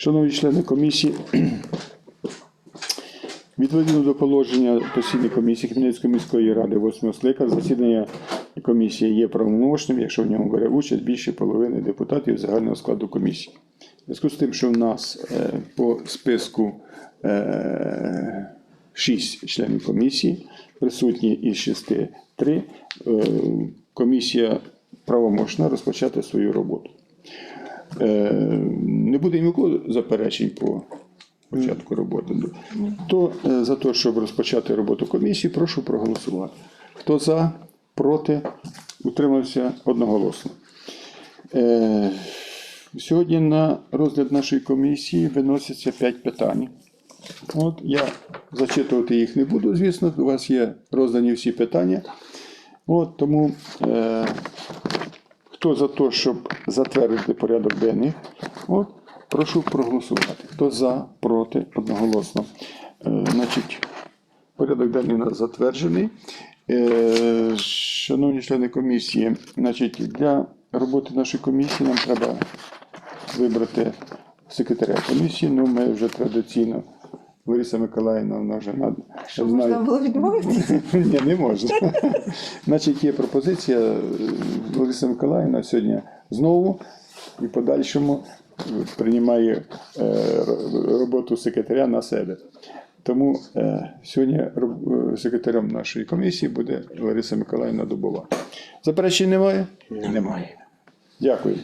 Шановні члени комісії, відповідно до положення постійної комісії Хмельницької міської ради 8 скликання, засідання комісії є правомочним, якщо в ньому бере участь більше половини депутатів загального складу комісії. В зв'язку з тим, що в нас е, по списку е, 6 членів комісії, присутні із 6 3, е, комісія правомочна розпочати свою роботу. Е, Не буде нікого заперечень по початку роботи. То е, за те, щоб розпочати роботу комісії, прошу проголосувати. Хто за, проти, утримався одноголосно. Е, Сьогодні на розгляд нашої комісії виносяться 5 питань. От я зачитувати їх не буду, звісно, у вас є роздані всі питання. От тому хто за те, щоб затвердити порядок денний, от, прошу проголосувати. Хто за, проти, одноголосно. Е, значить, порядок денний у нас затверджений. Е, шановні члени комісії, значить, для роботи нашої комісії нам треба вибрати секретаря комісії. Ну, ми вже традиційно. Лариса Миколаївна, вона вже над... Що знаю- можна було відмовитися? ні, не можна. Значить, є пропозиція е, Лариса Миколаївна сьогодні знову і в подальшому приймає е, роботу секретаря на себе. Тому е, сьогодні е, секретарем нашої комісії буде Лариса Миколаївна Дубова. Заперечень немає? Немає. Дякую.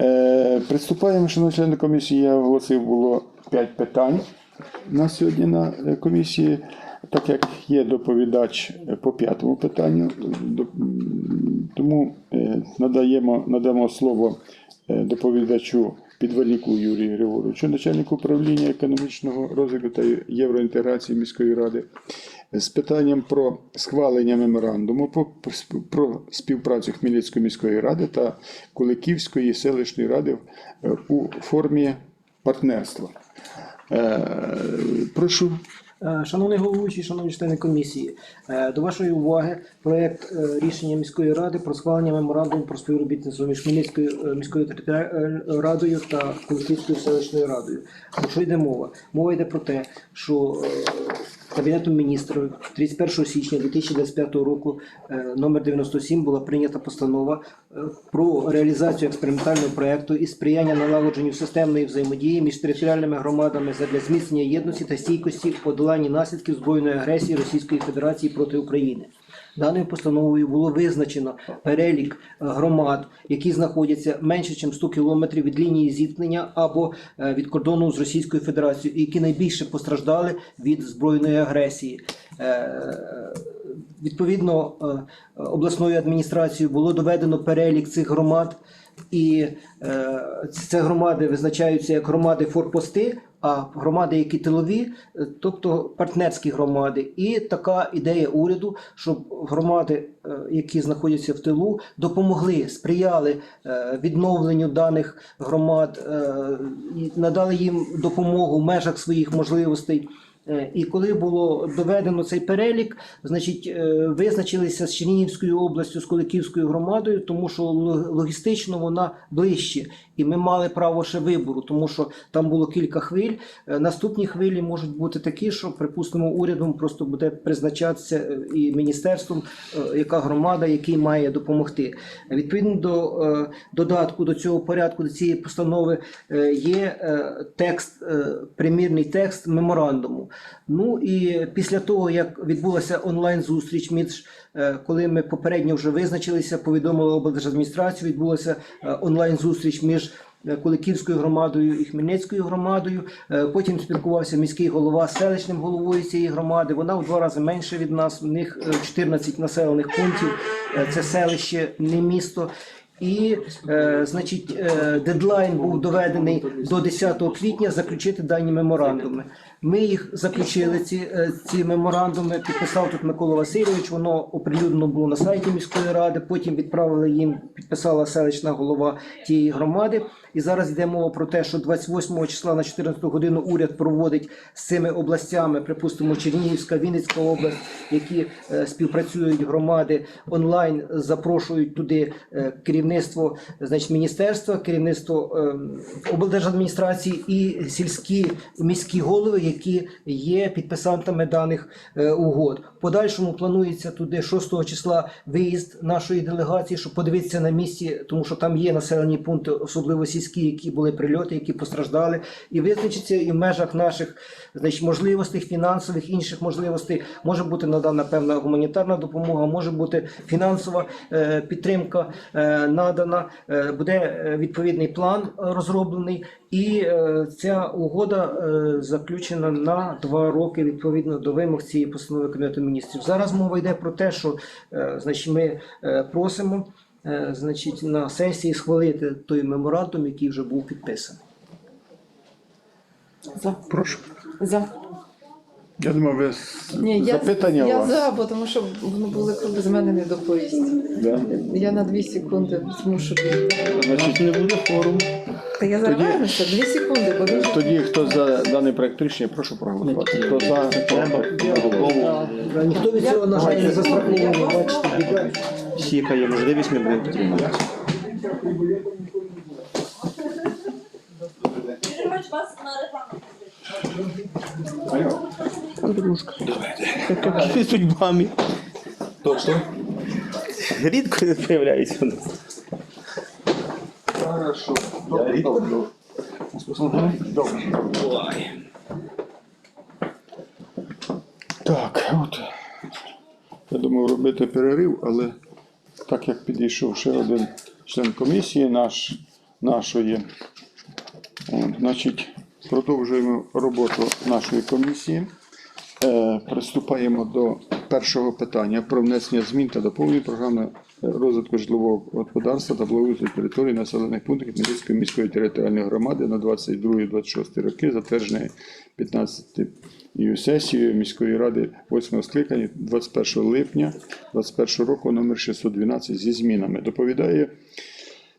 Е, приступаємо, шановні члени комісії. Я оголосив було 5 питань на сьогодні на е, комісії. Так як є доповідач е, по п'ятому питанню, тому е, надаємо, надамо слово доповідачу підвальнику Юрію Григоровичу, начальнику управління економічного розвитку та євроінтеграції міської ради, з питанням про схвалення меморандуму про, співпрацю Хмельницької міської ради та Куликівської селищної ради у формі партнерства. Е, Прошу. Е, Шановний головуючий, шановні члени комісії, е, до вашої уваги проект рішення міської ради про схвалення меморандуму про співробітництво між Хмельницькою міською територіальною радою та Колосівською селищною радою. Про що йде мова? Мова йде про те, що Кабінетом міністрів 31 січня 2025 року е, номер 97 була прийнята постанова е, про реалізацію експериментального проекту і сприяння налагодженню системної взаємодії між територіальними громадами задля зміцнення єдності та стійкості в подоланні наслідків збройної агресії Російської Федерації проти України. Даною постановою було визначено перелік е, громад, які знаходяться менше, ніж 100 кілометрів від лінії зіткнення або е, від кордону з Російською Федерацією, які найбільше постраждали від збройної агресії. Е, Відповідно, обласною адміністрацією було доведено перелік цих громад, і е, це громади визначаються як громади форпости, а громади, які тилові, е, тобто партнерські громади. І така ідея уряду, щоб громади, е, які знаходяться в тилу, допомогли, сприяли е, відновленню даних громад, надали їм допомогу в межах своїх можливостей. Е, І коли було доведено цей перелік, значить е, визначилися з Чернігівською областю, з Куликівською громадою, тому що логістично вона ближче, і ми мали право ще вибору, тому що там було кілька хвиль. Е, Наступні хвилі можуть бути такі, що припустимо урядом просто буде призначатися і міністерством, яка громада, який має допомогти. Відповідно до додатку до цього порядку, до цієї постанови є текст, примірний текст меморандуму. Ну і після того, як відбулася онлайн-зустріч між е, коли ми попередньо вже визначилися, повідомили облдержадміністрацію, відбулася е, онлайн-зустріч між е, Куликівською громадою і Хмельницькою громадою. Потім спілкувався міський голова з селищним головою цієї громади. Вона в два рази менше від нас. У них е, 14 населених пунктів. Це селище, не місто. І, е, значить, е, дедлайн був доведений до 10 квітня заключити дані меморандуми. Ми їх заключили, ці, е, ці меморандуми, підписав тут Микола Васильович, воно оприлюднено було на сайті міської ради, потім відправили їм, підписала селищна голова тієї громади. І зараз йде мова про те, що 28 числа на 14 годину уряд проводить з цими областями, припустимо, Чернігівська, Вінницька область, які е, співпрацюють громади онлайн, запрошують туди е, керівництво значить, міністерства, керівництво е, облдержадміністрації і сільські міські голови, які є підписантами даних е, угод. В подальшому планується туди 6 числа виїзд нашої делегації, щоб подивитися на місці, тому що там є населені пункти, особливо сільські, які були прильоти, які постраждали, і визначиться і в межах наших значить, можливостей, фінансових інших можливостей. Може бути надана певна гуманітарна допомога, може бути фінансова е, підтримка е, надана, буде відповідний план розроблений, і е, ця угода е, заключена на два роки відповідно до вимог цієї постанови Кабінету міністрів. Зараз мова йде про те, що е, значить, ми е, просимо е, значить, на сесії схвалити той меморандум, який вже був підписаний. За. Прошу. За. Я думаю, ви Ні, я, запитання у я вас. за, бо тому що воно було без мене не доповість. Да? Я на дві секунди змушу. Значить, не буде форум. Та я Тоді- зараз дві секунди, бо дуже Тоді, хто за даний проект рішення, прошу проголосувати. Хто за, треба. Ніхто від цього, на жаль, не застрахований, бачите, біда. Всі, яка є можливість, ми будемо підтримувати. Підтримують вас на рекламу. Какими судьбами? Точно. Рідко не з'являється у нас. Хорошо. Я рідко. Так, от. Я думав робити перерив, але так як підійшов ще один член комісії наш, нашої, от, значить, продовжуємо роботу нашої комісії. Е, приступаємо до першого питання про внесення змін та доповнень програми розвитку житлового господарства та благоустрою території населених пунктів Хмельницької міської територіальної громади на 22-26 роки, затвердженої 15 сесією міської ради 8 скликання 21 липня 2021 року номер 612 зі змінами. Доповідає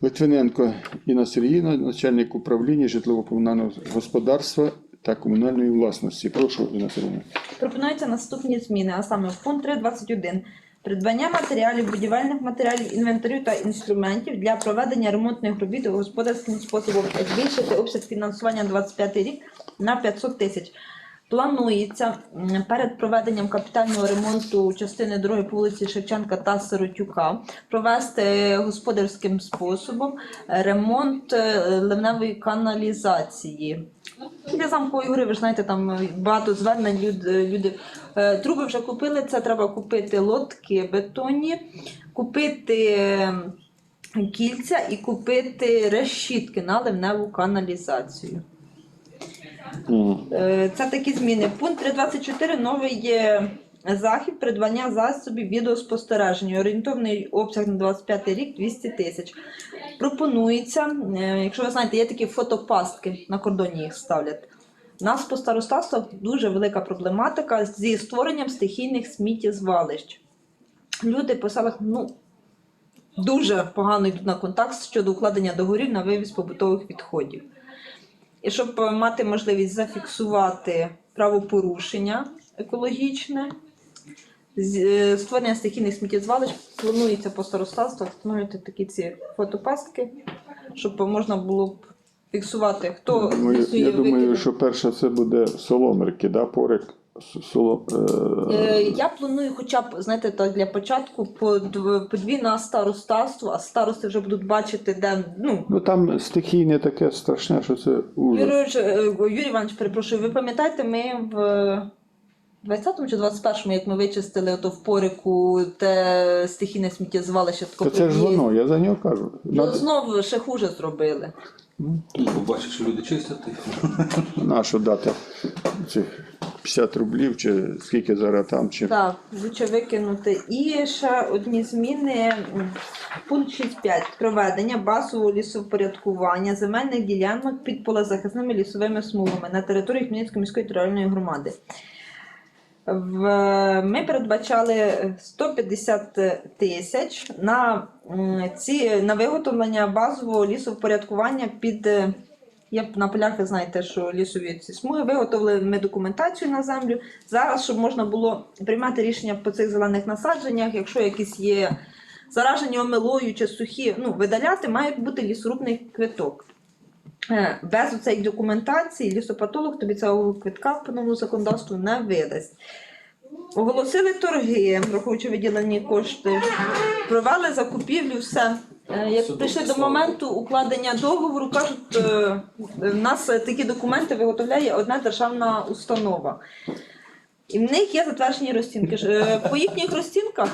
Литвиненко Інна Сергіївна, начальник управління житлово-комунального господарства та комунальної власності. Прошу, Інна Сергіївна. Пропонуються наступні зміни, а саме в пункт 3.21. Придбання матеріалів, будівельних матеріалів, інвентарю та інструментів для проведення ремонтних робіт господарським способом збільшити обсяг фінансування на 25 рік на 500 тисяч. Планується перед проведенням капітального ремонту частини дороги по вулиці Шевченка та Сиротюка провести господарським способом ремонт е, ливневої каналізації. Для замкової гори, ви ж знаєте, там е, багато звернень люди, люди е, труби вже купили. Це треба купити лотки бетонні, купити е, кільця і купити решітки на ливневу каналізацію. Е, Це такі зміни. Пункт 3.24 новий є захід придбання засобів відеоспостереження. Орієнтовний обсяг на 25 рік 200 тисяч. Пропонується, е, якщо ви знаєте, є такі фотопастки на кордоні їх ставлять. У нас по старостатствах дуже велика проблематика зі створенням стихійних сміттєзвалищ. Люди по селах ну, дуже погано йдуть на контакт щодо укладення договорів на вивіз побутових відходів. І щоб е, мати можливість зафіксувати правопорушення екологічне, створення стихійних сміттєзвалищ планується по старостатству встановлювати такі ці фотопастки, щоб можна було б фіксувати, хто Думаю, лісує я думаю, викиди. що перше це буде соломерки, да, порик. Соло, е, Е, Я планую, хоча б знаєте, так для початку по, дв- по дві на старостатство, а старости вже будуть бачити, де ну Ну там стихійне таке страшне, що це ужас. Юрій, е, Юрій Іванович, перепрошую, ви пам'ятаєте, ми в 20-му чи 21-му, як ми вичистили ото в порику те стихійне сміттєзвалище, Та це ж воно, я за нього кажу. Ну, знову ще хуже зробили. Побачиш, що люди чистять. Нашу дати цих 50 рублів, чи скільки зараз там, чи Так, лучше викинути. І ще одні зміни. Пункт 6.5. Проведення базового лісовпорядкування земельних ділянок під полезахисними лісовими смугами на території Хмельницької міської територіальної громади. Ми передбачали 150 тисяч на, ці, на виготовлення базового лісовпорядкування під. е, Я на полях ви знаєте, що лісові ці смуги виготовили ми документацію на землю. Зараз, щоб можна було приймати рішення по цих зелених насадженнях, якщо якісь є заражені омилою чи сухі, ну, видаляти, має бути лісорубний квиток. Е, Без цієї документації лісопатолог тобі цього квитка по новому законодавству не видасть. Оголосили торги, враховуючи виділені кошти, провели закупівлю, все. Е, Як прийшли до моменту укладення договору, кажуть, е, в нас такі документи виготовляє одна державна установа. І в них є затверджені розцінки. По їхніх розцінках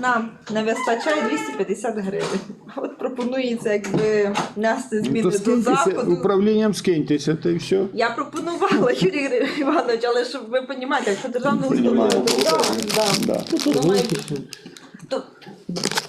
нам не вистачає 250 гривень. От пропонується якби внести Ну, зміни то до скиньтеся, заходу. управлінням скиньтеся, та й все. Я пропонувала Юрій Іванович, але щоб ви розумієте, якщо державна Немає. установа, да, да. Да. то має то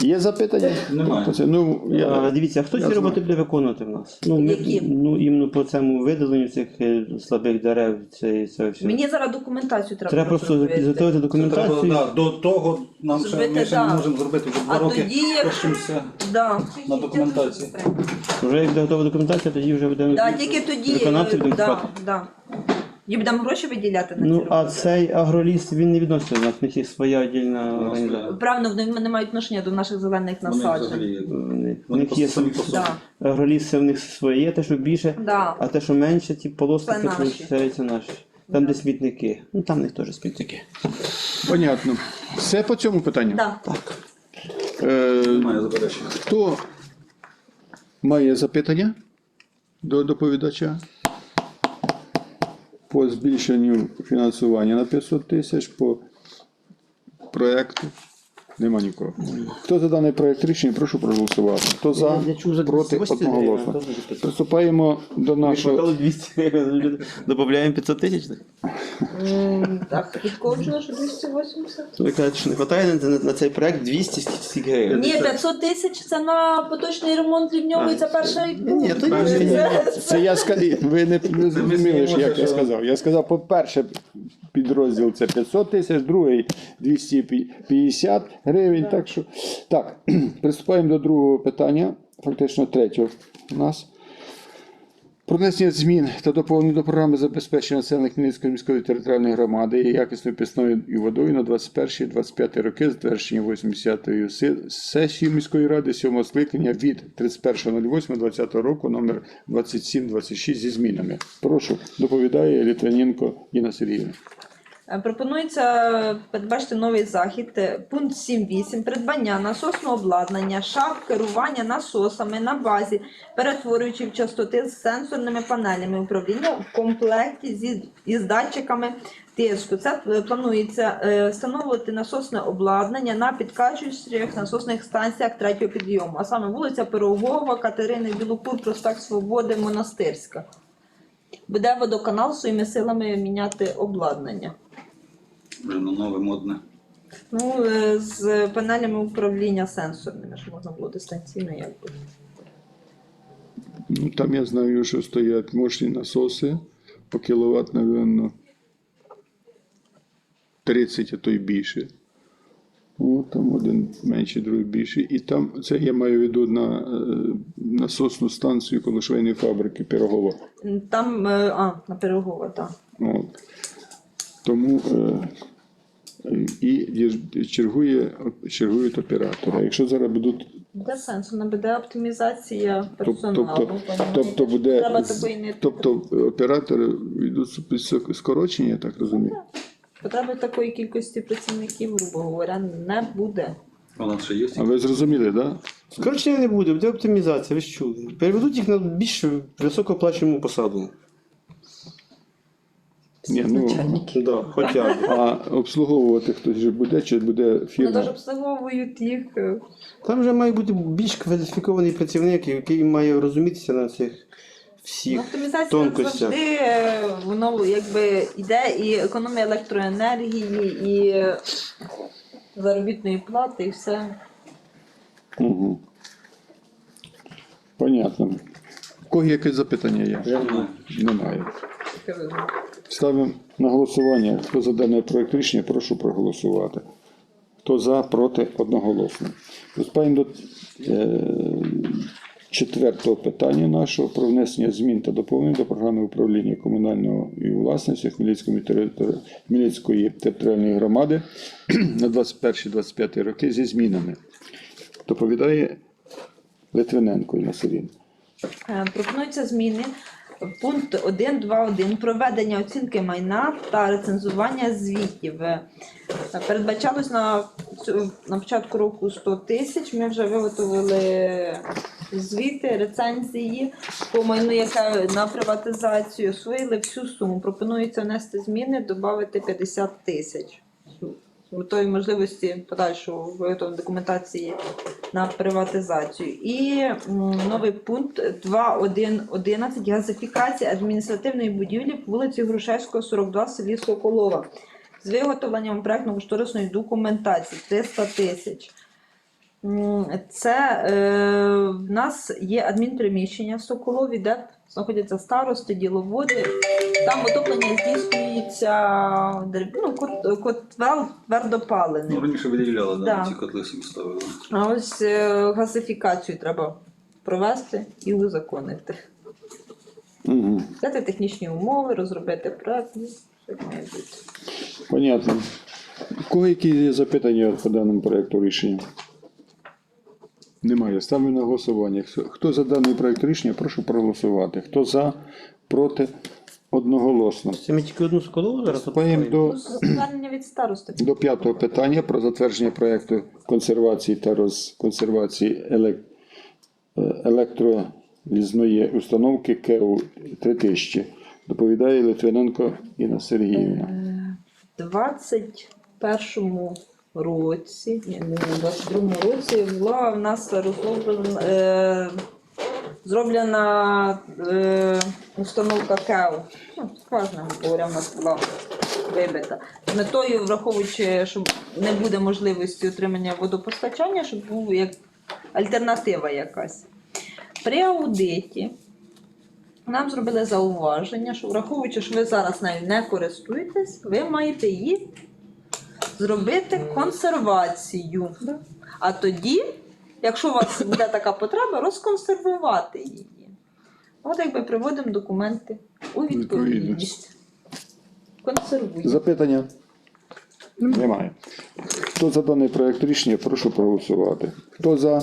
Є запитання? Немає. Ну, А, я... дивіться, а хто я ці знаю. роботи буде виконувати в нас? Ну, ми, Які? ну іменно по цьому видаленню цих е, слабих дерев, це, це все. мені зараз документацію треба. Треба просто розробити. підготувати Треба, документацію. да, до того нам ще, Зробити, ми ще да. не можемо зробити вже два А роки. тоді як- Да. на документації. Вже як буде готова документація, тоді вже будемо Да, тільки тоді виконавці е, будуть да, шукати. да. І будемо гроші виділяти на Ну, ці а роботи. цей агроліс він не відноситься до нас, в них є своя віддільна організація. Правильно, вони не мають відношення до наших зелених Вони насаджень. взагалі Вони- В вони них є самі по собі. Да. агроліс, це в них своє, те, що більше, Да. а те, що менше, ті полоски, Це це наші. виходить наші. Там, де смітники. Ну там в них теж смітники. Понятно. Все по цьому питанню? Да. Е, Немає заперечень. Хто має запитання до доповідача? По збільшенню фінансування на 500 тисяч, по проекту. Нема нікого. Хто за даний проект рішення, прошу проголосувати. Хто за, Я чув за проти 280 одноголосно. гривень. Приступаємо до нашого. 200 гривень, додаємо 500 тисяч? так? М, Так, підкоджено, що 280. То ви кажете, що не вистачає на, на, на цей проект 200 скільки- скільки гривень? Ні, 500 тисяч це на поточний ремонт лівньовий, це перший Ні, то ні, ні, ні. Це- я сказав, ви не, не зрозуміли, ж, як я сказав. Я сказав, по-перше, підрозділ це 500 тисяч, другий 250 гривень. Так, що, так, приступаємо до другого питання, фактично третього у нас. Про внесення змін та доповнення до програми забезпечення населення Хмельницької міської територіальної громади і якісною питною водою на 21-25 роки, затвердження 80-ї сесії міської ради 7 скликання від 31.08.2020 року номер 2726 зі змінами. Прошу, доповідає Літвиненко Інна Сергіївна. Е, Пропонується передбачити новий захід. Е, Пункт 7.8. Придбання насосного обладнання, шаф керування насосами на базі, перетворюючи в частоти з сенсорними панелями управління в комплекті із датчиками тиску. Це е, планується встановлювати насосне обладнання на підкачуючих насосних станціях третього підйому, а саме вулиця Пирогова, Катерини Білокур, Проспект Свободи, Монастирська. Буде водоканал своїми силами міняти обладнання. Вже нове модне. Ну, е, з панелями управління сенсорними, щоб можна було дистанційно якби. Ну, там я знаю, що стоять мощні насоси по кіловат, напевно, 30, а то й більше. О, там один менший, другий більший. І там це я маю в виду на е, насосну станцію коло швейної фабрики Пирогова. Там, е, а, на Пирогова, так. От. Тому е, і чергує, чергують оператори. Якщо зараз будуть Буде сенсорна, буде оптимізація персоналу. Тобто, понімаєте? тобто буде Треба такої не тобто оператори йдуть скорочення, я так розумію. потреби такої кількості працівників, грубо говоря, не буде. Вона ще є. А ви зрозуміли, так? Да? Скорочення не буде, буде оптимізація, ви що? Переведуть їх на більш високооплачувану посаду. Ні, ну, Да, хоча б. а обслуговувати хтось же буде, чи буде Вони теж фірма? обслуговують їх. Там вже має бути більш кваліфікований працівник, який має розумітися на цих всіх Оптимізація тонкостях. завжди е, воно якби йде і економія електроенергії, і е, заробітної плати, і все. Угу. Понятно. У кого якесь запитання є? Немає. Немає. Ставимо на голосування. Хто за даний проект рішення, прошу проголосувати. Хто за, проти, одноголосно. Приступаємо до е, четвертого питання нашого про внесення змін та доповнень до програми управління комунальної власності Хмельницької, територі- Хмельницької територіальної громади на 21-25 роки зі змінами. Доповідає Литвиненко Інна Сергіївна. Е, Пропонуються зміни. Пункт 1.2.1 проведення оцінки майна та рецензування звітів. Е, Передбачалось на, на початку року 100 тисяч. Ми вже виготовили звіти, рецензії по майну, яке на приватизацію освоїли всю суму. Пропонується внести зміни, додати 50 тисяч. Метою можливості подальшого виготовлення документації на приватизацію. І новий пункт 2.1.11 газифікація адміністративної будівлі по вулиці Грушевського, 42 в селі Соколова з виготовленням проектно-кошторисної документації 300 тисяч. Це е, в нас є адмінприміщення в Соколові, де знаходяться старости, діловоди. Там отоплення здійснюється ну, кот, котвел Ну, раніше виділяли, да, Да. ці котли всім ставили. А ось е, газифікацію треба провести і узаконити. Угу. Взяти технічні умови, розробити проект. ну, все має бути. Понятно. У кого які є запитання по даному проекту рішення? Немає. Ставлю на голосування. Хто- за даний проект рішення, прошу проголосувати. Хто за, проти, одноголосно. Це ми тільки одну сколову зараз Приступаємо до, Звернення від старости. до п'ятого питання про затвердження проекту консервації та розконсервації елек... е, електролізної установки КЕУ 3000. Доповідає Литвиненко Інна Сергіївна. У 21 році, ні, не в 22 році була в нас розроблена, е, зроблена е, установка КЕУ. Ну, скважина, говоря, в нас була вибита. З метою, враховуючи, що не буде можливості отримання водопостачання, щоб був як альтернатива якась. При аудиті нам зробили зауваження, що враховуючи, що ви зараз нею не користуєтесь, ви маєте її зробити консервацію. А тоді, якщо у вас буде така потреба, розконсервувати її. От якби приводимо документи у відповідність. Консервуємо. Запитання? Немає. Хто за даний проект рішення, прошу проголосувати. Хто за,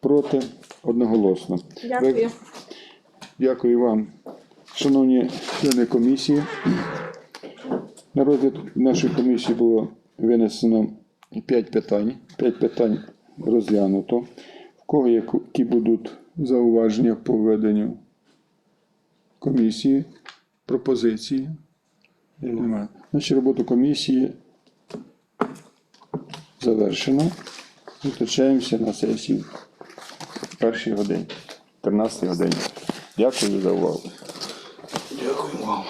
проти, одноголосно. Дякую. Дякую вам, шановні члени комісії. На розгляд нашої комісії було винесено 5 питань. 5 питань розглянуто. В кого які будуть зауваження по веденню комісії, пропозиції? Немає. Значить, роботу комісії завершено. Зустрічаємося на сесії першій годині, 13 годині. Дякую за увагу. Дякую вам.